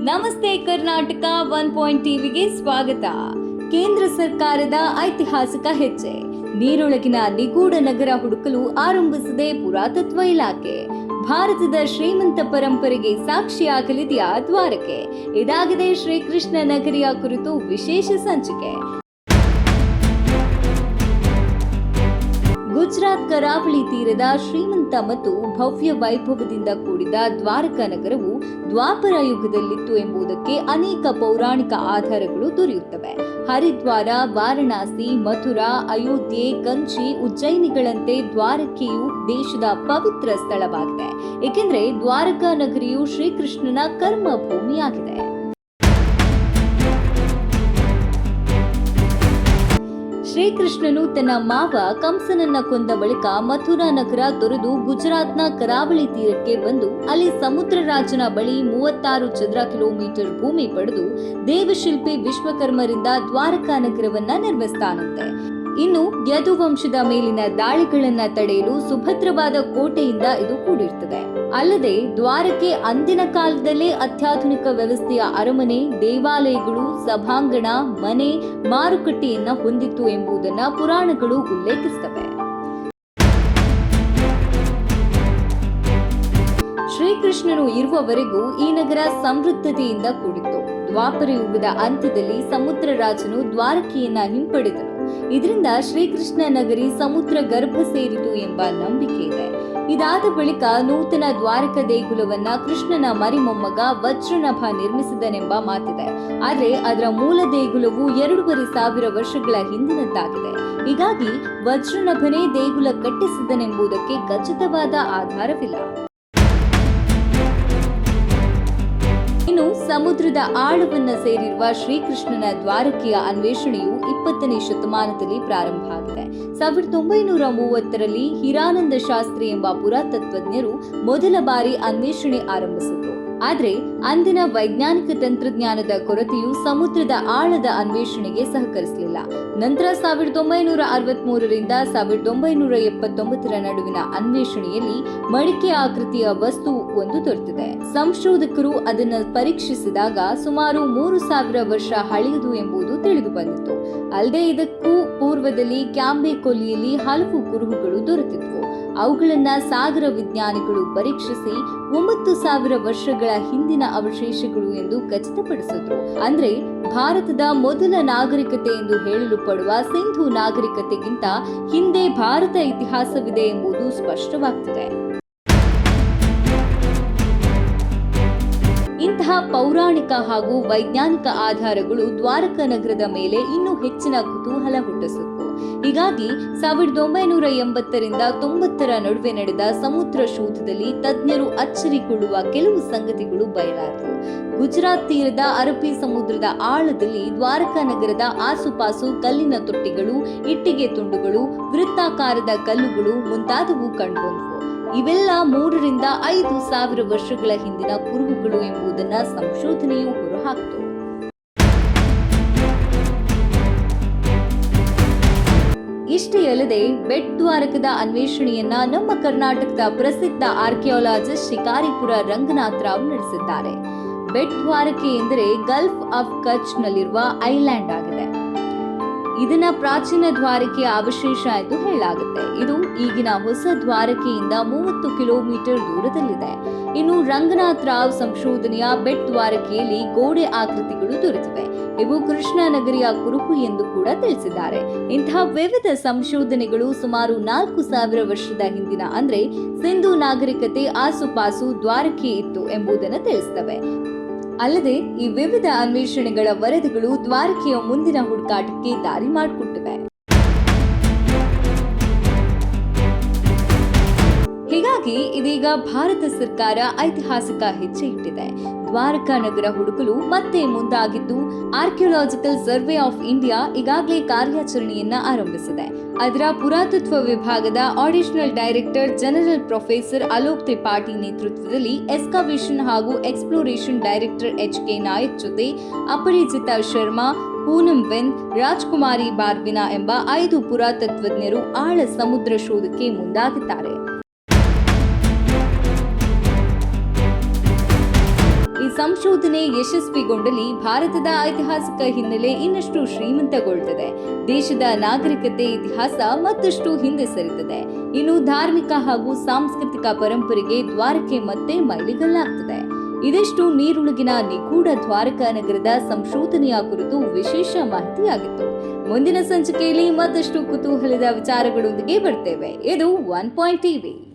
ನಮಸ್ತೆ Karnataka one point ಟಿವಿಗೆ ಸ್ವಾಗತ. ಕೇಂದ್ರ ಸರ್ಕಾರದ ಐತಿಹಾಸಿಕ ಹೆಜ್ಜೆ. ನೀರೊಳಗಿನ ನಿಗೂಢ ನಗರ ಹುಡುಕಲು ಆರಂಭಿಸಿದೆ ಪುರಾತತ್ವ ಇಲಾಖೆ. ಭಾರತದ ಶ್ರೀಮಂತ ಪರಂಪರೆಗೆ ಸಾಕ್ಷಿಯಾಗಲಿದೆಯಾ ದ್ವಾರಕೆ. ಇದಾಗಿದೆ ಶ್ರೀಕೃಷ್ಣ ನಗರಿಯ ಕುರಿತು ವಿಶೇಷ ಸಂಚಿಕೆ. ಗುಜರಾತ್ ಕರಾವಳಿ ತೀರದ ಶ್ರೀಮಂತ ಮತ್ತು ಭವ್ಯ ವೈಭವದಿಂದ ಕೂಡಿದ ದ್ವಾರಕಾ ನಗರವು ದ್ವಾಪರ ಯುಗದಲ್ಲಿತ್ತು ಎಂಬುದಕ್ಕೆ ಅನೇಕ ಪೌರಾಣಿಕ ಆಧಾರಗಳು ದೊರೆಯುತ್ತವೆ. ಹರಿದ್ವಾರ, ವಾರಣಾಸಿ, ಮಥುರಾ, ಅಯೋಧ್ಯೆ, ಕಂಚಿ ಉಜ್ಜಯಿನಿಗಳಂತೆ ದ್ವಾರಕೆಯು ದೇಶದ ಪವಿತ್ರ ಸ್ಥಳವಾಗಿದೆ. ಏಕೆಂದರೆ ದ್ವಾರಕಾ ನಗರಿಯು ಶ್ರೀಕೃಷ್ಣನ ಕರ್ಮ ಭೂಮಿಯಾಗಿದೆ ಶ್ರೀಕೃಷ್ಣನು ತನ್ನ ಮಾವ ಕಂಸನನ್ನ ಕೊಂದ ಬಳಿಕ ಮಥುರಾ ನಗರ ತೊರೆದು ಗುಜರಾತ್ನ ಕರಾವಳಿ ತೀರಕ್ಕೆ ಬಂದು ಅಲ್ಲಿ ಸಮುದ್ರ ರಾಜನ ಬಳಿ ಮೂವತ್ತಾರು ಚದರ ಕಿಲೋಮೀಟರ್ ಭೂಮಿ ಪಡೆದು ದೇವಶಿಲ್ಪಿ ವಿಶ್ವಕರ್ಮರಿಂದ ದ್ವಾರಕಾ ನಗರವನ್ನ ನಿರ್ಮಿಸ್ತಾನಂತೆ. ಇನ್ನು ಯದುವಂಶದ ಮೇಲಿನ ದಾಳಿಗಳನ್ನ ತಡೆಯಲು ಸುಭದ್ರವಾದ ಕೋಟೆಯಿಂದ ಇದು ಕೂಡಿರ್ತದೆ. ಅಲ್ಲದೆ ದ್ವಾರಕ್ಕೆ ಅಂದಿನ ಕಾಲದಲ್ಲೇ ಅತ್ಯಾಧುನಿಕ ವ್ಯವಸ್ಥೆಯ ಅರಮನೆ, ದೇವಾಲಯಗಳು, ಸಭಾಂಗಣ, ಮನೆ, ಮಾರುಕಟ್ಟೆಯನ್ನ ಹೊಂದಿತ್ತು ಎಂಬುದನ್ನ ಪುರಾಣಗಳು ಉಲ್ಲೇಖಿಸುತ್ತವೆ ಶ್ರೀಕೃಷ್ಣನು ಇರುವವರೆಗೂ ಈ ನಗರ ಸಮೃದ್ಧತೆಯಿಂದ ಕೂಡಿತ್ತು. ದ್ವಾಪರ ಯುಗದ ಅಂತ್ಯದಲ್ಲಿ ಸಮುದ್ರ ರಾಜನು ದ್ವಾರಕೆಯನ್ನ ಹಿಂಪಡೆದನು. ಇದರಿಂದ ಶ್ರೀಕೃಷ್ಣ ನಗರಿ ಸಮುದ್ರ ಗರ್ಭ ಸೇರಿತು ಎಂಬ ನಂಬಿಕೆ ಇದೆ. ಇದಾದ ಬಳಿಕ ನೂತನ ದ್ವಾರಕ ದೇಗುಲವನ್ನ ಕೃಷ್ಣನ ಮರಿಮೊಮ್ಮಗ ವಜ್ರನಭ ನಿರ್ಮಿಸಿದನೆಂಬ ಮಾತಿದೆ. ಆದರೆ ಅದರ ಮೂಲ ದೇಗುಲವು ಎರಡೂವರೆ ಸಾವಿರ ವರ್ಷಗಳ ಹಿಂದಿನದ್ದಾಗಿದೆ. ಹೀಗಾಗಿ ವಜ್ರನಭನೇ ದೇಗುಲ ಕಟ್ಟಿಸಿದನೆಂಬುದಕ್ಕೆ ಖಚಿತವಾದ ಆಧಾರವಿಲ್ಲ. ಸಮುದ್ರದ ಆಳವನ್ನ ಸೇರಿರುವ ಶ್ರೀಕೃಷ್ಣನ ದ್ವಾರಕೆಯ ಅನ್ವೇಷಣೆಯು ಇಪ್ಪತ್ತನೇ ಶತಮಾನದಲ್ಲಿ ಪ್ರಾರಂಭ ಆಗಿದೆ. ಸಾವಿರದ ಒಂಬೈನೂರ ಮೂವತ್ತರಲ್ಲಿ ಹಿರಾನಂದ ಶಾಸ್ತ್ರಿ ಎಂಬ ಪುರಾತತ್ವಜ್ಞರು ಮೊದಲ ಬಾರಿ ಅನ್ವೇಷಣೆ ಆರಂಭಿಸಿದ್ರು ಆದ್ರೆ ಅಂದಿನ ವೈಜ್ಞಾನಿಕ ತಂತ್ರಜ್ಞಾನದ ಕೊರತೆಯು ಸಮುದ್ರದ ಆಳದ ಅನ್ವೇಷಣೆಗೆ ಸಹಕರಿಸಲಿಲ್ಲ. ನಂತರ ಸಾವಿರದ ಒಂಬೈನೂರ ಅರವತ್ತ್ ಮೂರರಿಂದ ಸಾವಿರದ ಒಂಬೈನೂರ ಎಪ್ಪತ್ತೊಂಬತ್ತರ ನಡುವಿನ ಅನ್ವೇಷಣೆಯಲ್ಲಿ ಮಡಿಕೆ ಆಕೃತಿಯ ವಸ್ತು ಒಂದು ದೊರೆತಿದೆ. ಸಂಶೋಧಕರು ಅದನ್ನು ಪರೀಕ್ಷಿಸಿದಾಗ ಸುಮಾರು ಮೂರು ಸಾವಿರ ವರ್ಷ ಹಳೆಯದು ಎಂಬುದು ತಿಳಿದು ಬಂದಿತ್ತು ಅಲ್ಲದೆ ಇದಕ್ಕೂ ಪೂರ್ವದಲ್ಲಿ ಕ್ಯಾಂಬೆ ಕೊಲ್ಲಿಯಲ್ಲಿ ಹಲವು ಕುರುಹುಗಳು ದೊರೆತಿದ್ವು. ಅವುಗಳನ್ನ ಸಾಗರ ವಿಜ್ಞಾನಿಗಳು ಪರೀಕ್ಷಿಸಿ ಒಂಬತ್ತು ಸಾವಿರ ವರ್ಷಗಳ ಹಿಂದಿನ ಅವಶೇಷಗಳು ಎಂದು ಖಚಿತಪಡಿಸಿದ್ರು. ಅಂದ್ರೆ ಭಾರತದ ಮೊದಲ ನಾಗರಿಕತೆ ಎಂದು ಹೇಳಲು ಪಡುವ ಸಿಂಧು ನಾಗರಿಕತೆಗಿಂತ ಹಿಂದೆ ಭಾರತ ಇತಿಹಾಸವಿದೆ ಎಂಬುದು ಸ್ಪಷ್ಟವಾಗ್ತಿದೆ. ಇಂತಹ ಪೌರಾಣಿಕ ಹಾಗೂ ವೈಜ್ಞಾನಿಕ ಆಧಾರಗಳು ದ್ವಾರಕ ನಗರದ ಮೇಲೆ ಇನ್ನೂ ಹೆಚ್ಚಿನ ಕುತೂಹಲ ಹುಟ್ಟಿಸಿತ್ತು. ಹೀಗಾಗಿ ಸಾವಿರದ ಒಂಬೈನೂರ ಎಂಬತ್ತರಿಂದ ತೊಂಬತ್ತರ ನಡುವೆ ನಡೆದ ಸಮುದ್ರ ಶೋಧದಲ್ಲಿ ತಜ್ಞರು ಅಚ್ಚರಿಗೊಳ್ಳುವ ಕೆಲವು ಸಂಗತಿಗಳು ಬಯಲಾದವು. ಗುಜರಾತ್ ತೀರದ ಅರಬ್ಬಿ ಸಮುದ್ರದ ಆಳದಲ್ಲಿ ದ್ವಾರಕಾ ನಗರದ ಆಸುಪಾಸು ಕಲ್ಲಿನ ತೊಟ್ಟಿಗಳು, ಇಟ್ಟಿಗೆ ತುಂಡುಗಳು, ವೃತ್ತಾಕಾರದ ಕಲ್ಲುಗಳು ಮುಂತಾದವು ಕಂಡುಬಂದವು. ಇವೆಲ್ಲ ಮೂರರಿಂದ ಐದು ಸಾವಿರ ವರ್ಷಗಳ ಹಿಂದಿನ ಕುರುಹುಗಳು ಎಂಬುದನ್ನು ಸಂಶೋಧನೆಯು ಹೊರಹಾಕಿತು. ಇಷ್ಟೇ ಅಲ್ಲದೆ ಬೆಟ್ ದ್ವಾರಕದ ಅನ್ವೇಷಣೆಯನ್ನ ನಮ್ಮ ಕರ್ನಾಟಕದ ಪ್ರಸಿದ್ಧ ಆರ್ಕಿಯಾಲಜಿಸ್ಟ್ ಶಿಕಾರಿಪುರ ರಂಗನಾಥ್ ರಾವ್ ನಡೆಸಿದ್ದಾರೆ. ಬೆಟ್ ದ್ವಾರಕೆ ಎಂದರೆ ಗಲ್ಫ್ ಆಫ್ ಕಚ್ ನಲ್ಲಿರುವ ಐಲ್ಯಾಂಡ್ ಆಗಿದೆ. ಇದನ್ನ ಪ್ರಾಚೀನ ದ್ವಾರಕೆಯ ಅವಶೇಷ ಎಂದು ಹೇಳಲಾಗುತ್ತೆ. ಇದು ಈಗಿನ ಹೊಸ ದ್ವಾರಕೆಯಿಂದ ಮೂವತ್ತು ಕಿಲೋಮೀಟರ್ ದೂರದಲ್ಲಿದೆ. ಇನ್ನು ರಂಗನಾಥ್ ರಾವ್ ಸಂಶೋಧನೆಯ ಬೆಟ್ ದ್ವಾರಕೆಯಲ್ಲಿ ಗೋಡೆ ಆಕೃತಿಗಳು ದೊರೆತಿವೆ. ಇವು ಕೃಷ್ಣ ನಗರಿಯ ಕುರುಹು ಎಂದು ಕೂಡ ತಿಳಿಸಿದ್ದಾರೆ. ಇಂತಹ ವಿವಿಧ ಸಂಶೋಧನೆಗಳು ಸುಮಾರು ನಾಲ್ಕು ಸಾವಿರ ವರ್ಷದ ಹಿಂದಿನ ಅಂದ್ರೆ ಸಿಂಧು ನಾಗರಿಕತೆ ಆಸುಪಾಸು ದ್ವಾರಕೆ ಇತ್ತು ಎಂಬುದನ್ನು ತಿಳಿಸ್ತವೆ. ಅಲ್ಲದೆ ಈ ವಿವಿಧ ಅನ್ವೇಷಣೆಗಳ ವರದಿಗಳು ದ್ವಾರಕೆಯ ಮುಂದಿನ ಹುಡುಕಾಟಕ್ಕೆ ದಾರಿ ಮಾಡಿಕೊಟ್ಟಿವೆ. ಇದೀಗ ಭಾರತ ಸರ್ಕಾರ ಐತಿಹಾಸಿಕ ಹೆಜ್ಜೆ ಇಟ್ಟಿದೆ. ದ್ವಾರಕಾ ನಗರ ಹುಡುಕಲು ಮತ್ತೆ ಮುಂದಾಗಿದ್ದು, ಆರ್ಕಿಯೋಲಾಜಿಕಲ್ ಸರ್ವೆ ಆಫ್ ಇಂಡಿಯಾ ಈಗಾಗಲೇ ಕಾರ್ಯಾಚರಣೆಯನ್ನ ಆರಂಭಿಸಿದೆ. ಅದರ ಪುರಾತತ್ವ ವಿಭಾಗದ additional director general professor Alok Tripathi ನೇತೃತ್ವದಲ್ಲಿ ಎಸ್ಕಾವೇಷನ್ ಹಾಗೂ exploration director H K Nayak ಜೊತೆ ಅಪರಿಚಿತ ಶರ್ಮಾ, ಪೂನಂ ವೆನ್, ರಾಜ್ಕುಮಾರಿ ಬಾರ್ಬಿನಾ ಎಂಬ ಐದು ಪುರಾತತ್ವಜ್ಞರು ಆಳ ಸಮುದ್ರ ಶೋಧಕ್ಕೆ ಮುಂದಾಗಿದ್ದಾರೆ. ಸಂಶೋಧನೆ ಯಶಸ್ವಿಗೊಂಡಲ್ಲಿ ಭಾರತದ ಐತಿಹಾಸಿಕ ಹಿನ್ನೆಲೆ ಇನ್ನಷ್ಟು ಶ್ರೀಮಂತಗೊಳ್ಳುತ್ತದೆ ದೇಶದ ನಾಗರಿಕತೆ ಇತಿಹಾಸ ಮತ್ತಷ್ಟು ಹಿಂದೆ ಸರಿತದೆ ಇನ್ನು ಧಾರ್ಮಿಕ ಹಾಗೂ ಸಾಂಸ್ಕೃತಿಕ ಪರಂಪರೆಗೆ ದ್ವಾರಕೆ ಮತ್ತೆ ಮೈಲಿಗಲ್ಲಾಗ್ತದೆ. ಇದಿಷ್ಟು ನೀರುಳುಗಿನ ನಿಗೂಢ ದ್ವಾರಕಾ ನಗರದ ಸಂಶೋಧನೆಯ ಕುರಿತು ವಿಶೇಷ ಮಾಹಿತಿಯಾಗಿತ್ತು. ಮುಂದಿನ ಸಂಚಿಕೆಯಲ್ಲಿ ಮತ್ತಷ್ಟು ಕುತೂಹಲದ ವಿಚಾರಗಳೊಂದಿಗೆ ಬರ್ತೇವೆ. ಇದು ಒನ್ ಪಾಯಿಂಟ್ ಟಿವಿ.